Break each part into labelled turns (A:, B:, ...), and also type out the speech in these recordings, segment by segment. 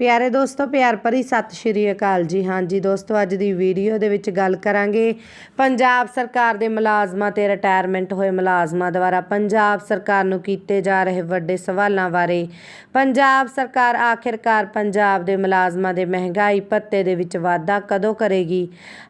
A: ਪਿਆਰੇ ਦੋਸਤੋ, ਪਿਆਰ ਭਰੀ ਸਤਿ ਸ਼੍ਰੀ ਅਕਾਲ ਜੀ। ਹਾਂਜੀ ਦੋਸਤੋ, ਅੱਜ ਦੀ ਵੀਡੀਓ ਦੇ ਵਿੱਚ ਗੱਲ ਕਰਾਂਗੇ ਪੰਜਾਬ ਸਰਕਾਰ ਦੇ ਮੁਲਾਜ਼ਮਾਂ ਤੇ ਰਿਟਾਇਰਮੈਂਟ ਹੋਏ ਮੁਲਾਜ਼ਮਾਂ ਦੁਆਰਾ। ਪੰਜਾਬ ਸਰਕਾਰ ਨੂੰ ਕੀਤੇ ਜਾ ਰਹੇ ਵੱਡੇ ਸਵਾਲਾਂ ਬਾਰੇ। ਪੰਜਾਬ ਸਰਕਾਰ ਆਖਿਰਕਾਰ ਪੰਜਾਬ ਦੇ ਮੁਲਾਜ਼ਮਾਂ ਦੇ ਮਹਿੰਗਾਈ ਭੱਤੇ ਦੇ ਵਿੱਚ ਵਾਧਾ ਕਦੋਂ ਕਰੇਗੀ?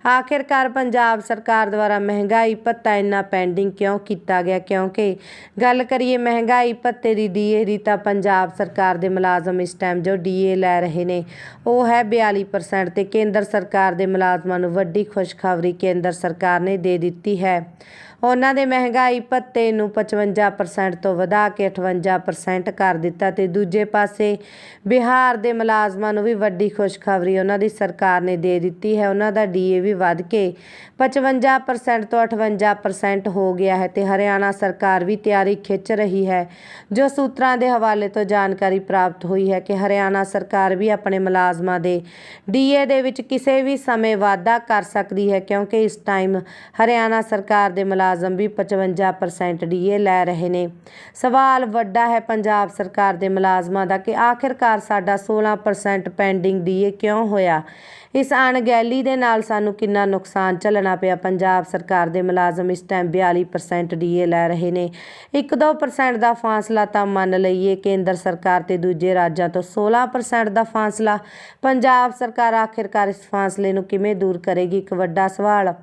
A: ਆਖਿਰਕਾਰ ਪੰਜਾਬ ਸਰਕਾਰ ਦੁਆਰਾ ਮਹਿੰਗਾਈ ਭੱਤਾ ਇੰਨਾ ਪੈਂਡਿੰਗ ਕਿਉਂ ਕੀਤਾ ਗਿਆ? ਕਿਉਂਕਿ ਗੱਲ ਕਰੀਏ ਮਹਿੰਗਾਈ ਭੱਤੇ ਦੀ ਡੀਏ ਦੀ ਤਾਂ ਪੰਜਾਬ ਸਰਕਾਰ ਦੇ ਮੁਲਾਜ਼ਮ ਇਸ ਟਾਈਮ ਜੋ ਡੀਏ ਲੈ ਰਹੇ ਨੇ। ਉਹ ਹੈ 42% ਤੇ ਕੇਂਦਰ ਸਰਕਾਰ ਦੇ ਮੁਲਾਜ਼ਮਾਂ ਨੂੰ ਵੱਡੀ ਖੁਸ਼ਖਬਰੀ ਕੇਂਦਰ ਸਰਕਾਰ ਨੇ ਦੇ ਦਿੱਤੀ ਹੈ। ਉਹਨਾਂ ਦੇ ਮਹਿੰਗਾਈ ਭੱਤੇ ਨੂੰ 55% ਤੋਂ ਵਧਾ ਕੇ 58% ਕਰ ਦਿੱਤਾ ਤੇ ਦੂਜੇ ਪਾਸੇ ਬਿਹਾਰ ਦੇ ਮੁਲਾਜ਼ਮਾਂ ਨੂੰ ਵੀ ਵੱਡੀ ਖੁਸ਼ਖਬਰੀ ਉਹਨਾਂ ਦੀ ਸਰਕਾਰ ਨੇ ਦੇ ਦਿੱਤੀ ਹੈ। ਉਹਨਾਂ ਦਾ ਡੀਏ ਵੀ ਵੱਧ ਕੇ 55% ਤੋਂ 58% ਹੋ ਗਿਆ ਹੈ ਤੇ ਹਰਿਆਣਾ ਸਰਕਾਰ ਵੀ ਤਿਆਰੀ ਖਿੱਚ ਰਹੀ ਹੈ, ਜੋ ਸੂਤਰਾਂ ਦੇ ਹਵਾਲੇ ਤੋਂ ਜਾਣਕਾਰੀ ਪ੍ਰਾਪਤ ਹੋਈ ਹੈ ਕਿ ਹਰਿਆਣਾ ਸਰਕਾਰ ਵੀ ਆਪਣੇ ਮੁਲਾਜ਼ਮਾਂ ਦੇ ਡੀਏ ਦੇ ਵਿੱਚ ਕਿਸੇ ਵੀ ਸਮੇਂ ਵਾਧਾ ਕਰ ਸਕਦੀ ਹੈ ਕਿਉਂਕਿ ਇਸ ਟਾਈਮ ਹਰਿਆਣਾ ਸਰਕਾਰ ਦੇ ਮੁਲਾਜ਼ਮ ਵੀ 55% ਡੀਏ ਲੈ ਰਹੇ ਨੇ। ਸਵਾਲ ਵੱਡਾ ਹੈ ਪੰਜਾਬ ਸਰਕਾਰ ਦੇ ਮੁਲਾਜ਼ਮਾਂ ਦਾ ਕਿ ਆਖਿਰਕਾਰ ਸਾਡਾ 16% ਪੈਂਡਿੰਗ ਡੀਏ ਕਿਉਂ ਹੋਇਆ? ਇਸ ਅਣਗਹਿਲੀ ਦੇ ਨਾਲ ਸਾਨੂੰ ਕਿੰਨਾ ਨੁਕਸਾਨ ਝੱਲਣਾ ਪਿਆ? ਪੰਜਾਬ ਸਰਕਾਰ ਦੇ ਮੁਲਾਜ਼ਮ ਇਸ ਟਾਈਮ 42% ਡੀਏ ਲੈ ਰਹੇ ਨੇ। 1-2% ਦਾ ਫਾਸਲਾ ਤਾਂ ਮੰਨ ਲਈਏ, ਕੇਂਦਰ ਸਰਕਾਰ ਤੇ ਦੂਜੇ ਰਾਜਾਂ ਤੋਂ 16% ਦਾ ਫਾਸਲਾ। ਪੰਜਾਬ ਸਰਕਾਰ ਆਖਿਰਕਾਰ ਇਸ ਫਾਸਲੇ ਨੂੰ ਕਿਵੇਂ ਦੂਰ ਕਰੇਗੀ? ਇੱਕ ਵੱਡਾ ਸਵਾਲ।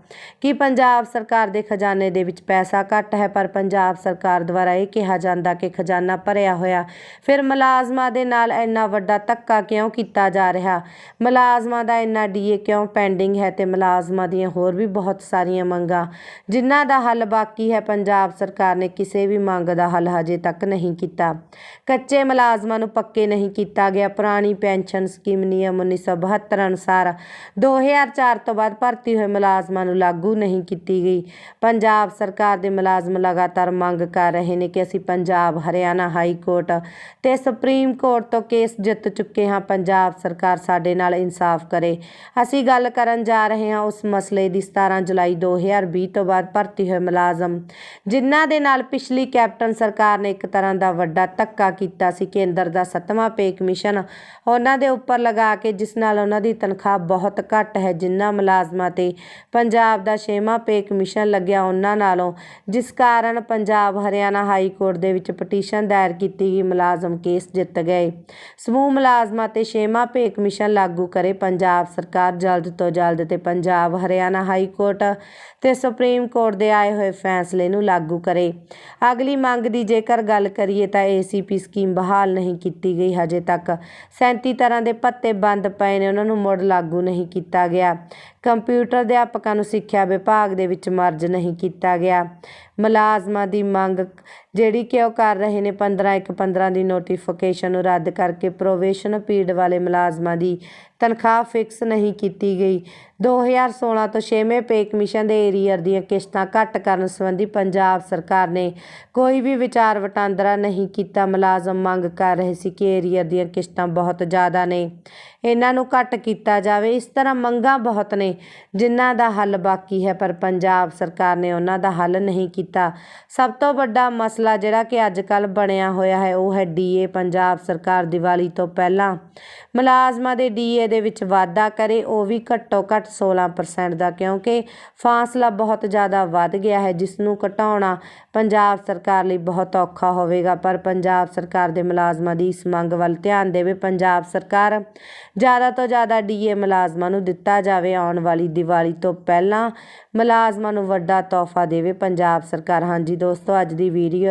A: ਕਿ ਪੰਜਾਬ ਸਰਕਾਰ ਦੇ ਖਜ਼ਾਨੇ ਦੇ ਵਿੱਚ ਪੈਸਾ ਘੱਟ ਹੈ, ਪਰ ਪੰਜਾਬ ਸਰਕਾਰ ਦੁਆਰਾ ਇਹ ਕਿਹਾ ਜਾਂਦਾ ਕਿ ਖਜ਼ਾਨਾ ਭਰਿਆ ਹੋਇਆ। ਫਿਰ ਮੁਲਾਜ਼ਮਾਂ ਦੇ ਨਾਲ ਇੰਨਾ ਵੱਡਾ ਧੱਕਾ ਕਿਉਂ ਕੀਤਾ ਜਾ ਰਿਹਾ? ਮੁਲਾਜ਼ਮਾਂ ਦਾ ਇੰਨਾ ਡੀਏ ਕਿਉਂ ਪੈਂਡਿੰਗ ਹੈ ਤੇ ਮੁਲਾਜ਼ਮਾਂ ਦੀਆਂ ਹੋਰ ਵੀ ਬਹੁਤ ਸਾਰੀਆਂ ਮੰਗਾਂ? ਜਿਨ੍ਹਾਂ ਦਾ ਹੱਲ ਬਾਕੀ ਹੈ, ਪੰਜਾਬ ਸਰਕਾਰ ਨੇ ਕਿਸੇ ਵੀ ਮੰਗ ਦਾ ਹੱਲ ਹਜੇ ਤੱਕ ਨਹੀਂ ਕੀਤਾ। ਕੱਚੇ ਮੁਲਾਜ਼ਮਾਂ ਨੂੰ ਪੱਕੇ ਨਹੀਂ ਕੀਤਾ ਗਿਆ। ਪੁਰਾਣੀ ਪੈਨਸ਼ਨ ਸਕੀਮ ਨਿਯਮ 1972 ਅਨੁਸਾਰ 2004 ਤੋਂ ਬਾਅਦ ਭਰਤੀ ਹੋਏ ਮੁਲਾਜ਼ਮਾਂ ਨੂੰ ਲਾਗੂ ਨਹੀਂ ਕੀਤੀ ਗਈ। ਪੰਜਾਬ ਪੰਜਾਬ ਸਰਕਾਰ ਦੇ ਮੁਲਾਜ਼ਮ ਲਗਾਤਾਰ ਮੰਗ ਕਰ ਰਹੇ ਨੇ ਕਿ ਅਸੀਂ ਪੰਜਾਬ, ਹਰਿਆਣਾ ਹਾਈ ਕੋਰਟ ਤੇ ਸੁਪਰੀਮ ਕੋਰਟ ਤੋਂ ਕੇਸ ਜਿੱਤ ਚੁੱਕੇ ਹਾਂ। ਪੰਜਾਬ ਸਰਕਾਰ ਸਾਡੇ ਨਾਲ ਇਨਸਾਫ ਕਰੇ। ਅਸੀਂ ਗੱਲ ਕਰਨ ਜਾ ਰਹੇ ਹਾਂ ਉਸ ਮਸਲੇ ਦੀ 17 ਜੁਲਾਈ 2020 ਤੋਂ ਬਾਅਦ ਭਰਤੀ ਹੋਏ ਮੁਲਾਜ਼ਮ, ਜਿਨ੍ਹਾਂ ਦੇ ਨਾਲ ਪਿਛਲੀ ਕੈਪਟਨ ਸਰਕਾਰ ਨੇ ਇੱਕ ਤਰ੍ਹਾਂ ਦਾ ਵੱਡਾ ਧੱਕਾ ਕੀਤਾ ਸੀ ਕੇਂਦਰ ਦਾ ਸੱਤਵਾਂ ਪੇ ਕਮਿਸ਼ਨ। ਉਹਨਾਂ ਦੇ ਉੱਪਰ ਲਗਾ ਕੇ ਜਿਸ ਨਾਲ ਉਹਨਾਂ ਦੀ ਤਨਖਾਹ ਬਹੁਤ ਘੱਟ ਹੈ, ਜਿਨ੍ਹਾਂ ਮੁਲਾਜ਼ਮਾਂ ਤੇ ਪੰਜਾਬ ਦਾ ਛੇਵਾਂ ਪੇ ਕਮਿਸ਼ਨ ਲੱਗਿਆ, ਉਹਨਾਂ ਨਾਲੋਂ, ਜਿਸ ਕਾਰਨ ਪੰਜਾਬ ਹਰਿਆਣਾ ਹਾਈ ਕੋਰਟ ਦੇ ਵਿੱਚ ਪਟੀਸ਼ਨ ਦਾਇਰ ਕੀਤੀ ਗਈ, ਮੁਲਾਜ਼ਮ ਕੇਸ ਜਿੱਤ ਗਏ। ਸਮੂਹ ਮੁਲਾਜ਼ਮਾਂ ਤੇ ਛੇਵਾਂ ਪੇ ਕਮਿਸ਼ਨ ਲਾਗੂ ਕਰੇ ਪੰਜਾਬ ਸਰਕਾਰ ਜਲਦ ਤੋਂ ਜਲਦ ਤੇ ਪੰਜਾਬ ਹਰਿਆਣਾ ਹਾਈ ਕੋਰਟ ਤੇ ਸੁਪਰੀਮ ਕੋਰਟ ਦੇ ਆਏ ਹੋਏ ਫੈਸਲੇ ਨੂੰ ਲਾਗੂ ਕਰੇ। ਅਗਲੀ ਮੰਗ ਦੀ ਜੇਕਰ ਗੱਲ ਕਰੀਏ ਤਾਂ ਏਸੀਪੀ ਸਕੀਮ ਬਹਾਲ ਨਹੀਂ ਕੀਤੀ ਗਈ ਹਜੇ ਤੱਕ। 37 ਤਰ੍ਹਾਂ ਦੇ ਪੱਤੇ ਬੰਦ ਪਏ ਨੇ, ਉਹਨਾਂ ਨੂੰ ਮੁੜ ਲਾਗੂ ਨਹੀਂ ਕੀਤਾ ਗਿਆ। ਕੰਪਿਊਟਰ ਅਧਿਆਪਕਾਂ ਨੂੰ ਸਿੱਖਿਆ ਵਿਭਾਗ ਦੇ ਵਿੱਚ ਮਰਜ ਨਹੀਂ ਕੀਤਾ ਗਿਆ। ਮੁਲਾਜ਼ਮਾਂ ਦੀ ਮੰਗ ਜਿਹੜੀ ਕਿ ਉਹ ਕਰ ਰਹੇ ਨੇ 15 ਇੱਕ 15 ਦੀ ਨੋਟੀਫਿਕੇਸ਼ਨ ਨੂੰ ਰੱਦ ਕਰਕੇ ਪ੍ਰੋਵੇਸ਼ਨ ਪੀਰੀਅਡ ਵਾਲੇ ਮੁਲਾਜ਼ਮਾਂ ਦੀ ਤਨਖਾਹ ਫਿਕਸ ਨਹੀਂ ਕੀਤੀ ਗਈ। 2016 ਤੋਂ 6ਵੇਂ ਪੇ ਕਮਿਸ਼ਨ ਦੇ ਏਰੀਅਰ ਦੀਆਂ ਕਿਸ਼ਤਾਂ ਘੱਟ ਕਰਨ ਸੰਬੰਧੀ ਪੰਜਾਬ ਸਰਕਾਰ ਨੇ ਕੋਈ ਵੀ ਵਿਚਾਰ ਵਟਾਂਦਰਾ ਨਹੀਂ ਕੀਤਾ। ਮੁਲਾਜ਼ਮ ਮੰਗ ਕਰ ਰਹੇ ਸੀ ਕਿ ਏਰੀਅਰ ਦੀਆਂ ਕਿਸ਼ਤਾਂ ਬਹੁਤ ਜ਼ਿਆਦਾ ਨੇ। ਇਹਨਾਂ ਨੂੰ ਘੱਟ ਕੀਤਾ ਜਾਵੇ। ਇਸ ਤਰ੍ਹਾਂ ਮੰਗਾਂ ਬਹੁਤ ਨੇ, ਜਿਨ੍ਹਾਂ ਦਾ ਹੱਲ ਬਾਕੀ ਹੈ, ਪਰ ਪੰਜਾਬ ਸਰਕਾਰ ਨੇ ਉਹਨਾਂ ਦਾ ਹੱਲ ਨਹੀਂ ਕੀਤਾ। ਸਭ ਤੋਂ ਵੱਡਾ ਮਸਲਾ ਜਿਹੜਾ ਕਿ ਅੱਜ ਕੱਲ ਬਣਿਆ ਹੋਇਆ ਹੈ, ਉਹ ਹੈ ਡੀਏ ਪੰਜਾਬ ਸਰਕਾਰ ਦੀਵਾਲੀ ਤੋਂ ਪਹਿਲਾਂ। ਮੁਲਾਜ਼ਮਾਂ ਦੇ ਡੀਏ ਦੇ ਵਿੱਚ ਵਾਧਾ ਕਰੇ, ਉਹ ਵੀ ਘੱਟੋ ਘੱਟ 16% ਦਾ, ਕਿਉਂਕਿ ਫਾਸਲਾ ਬਹੁਤ ਜ਼ਿਆਦਾ ਵੱਧ ਗਿਆ ਹੈ, ਜਿਸ ਨੂੰ ਘਟਾਉਣਾ ਪੰਜਾਬ ਸਰਕਾਰ ਲਈ ਬਹੁਤ ਔਖਾ ਹੋਵੇਗਾ। ਪਰ ਪੰਜਾਬ ਸਰਕਾਰ ਦੇ ਮੁਲਾਜ਼ਮਾਂ ਦੀ ਇਸ ਮੰਗ ਵੱਲ ਧਿਆਨ ਦੇਵੇ, ਪੰਜਾਬ ਸਰਕਾਰ ਜ਼ਿਆਦਾ ਤੋਂ ਜ਼ਿਆਦਾ ਡੀਏ ਮੁਲਾਜ਼ਮਾਂ ਨੂੰ ਦਿੱਤਾ ਜਾਵੇ ਆਉਣ ਵਾਲੀ ਦੀਵਾਲੀ ਤੋਂ ਪਹਿਲਾਂ। ਮੁਲਾਜ਼ਮਾਂ ਨੂੰ ਵੱਡਾ ਤੋਹਫਾ ਦੇਵੇ ਪੰਜਾਬ ਸਰਕਾਰ। ਹਾਂਜੀ ਦੋਸਤੋ, ਅੱਜ ਦੀ ਵੀਡੀਓ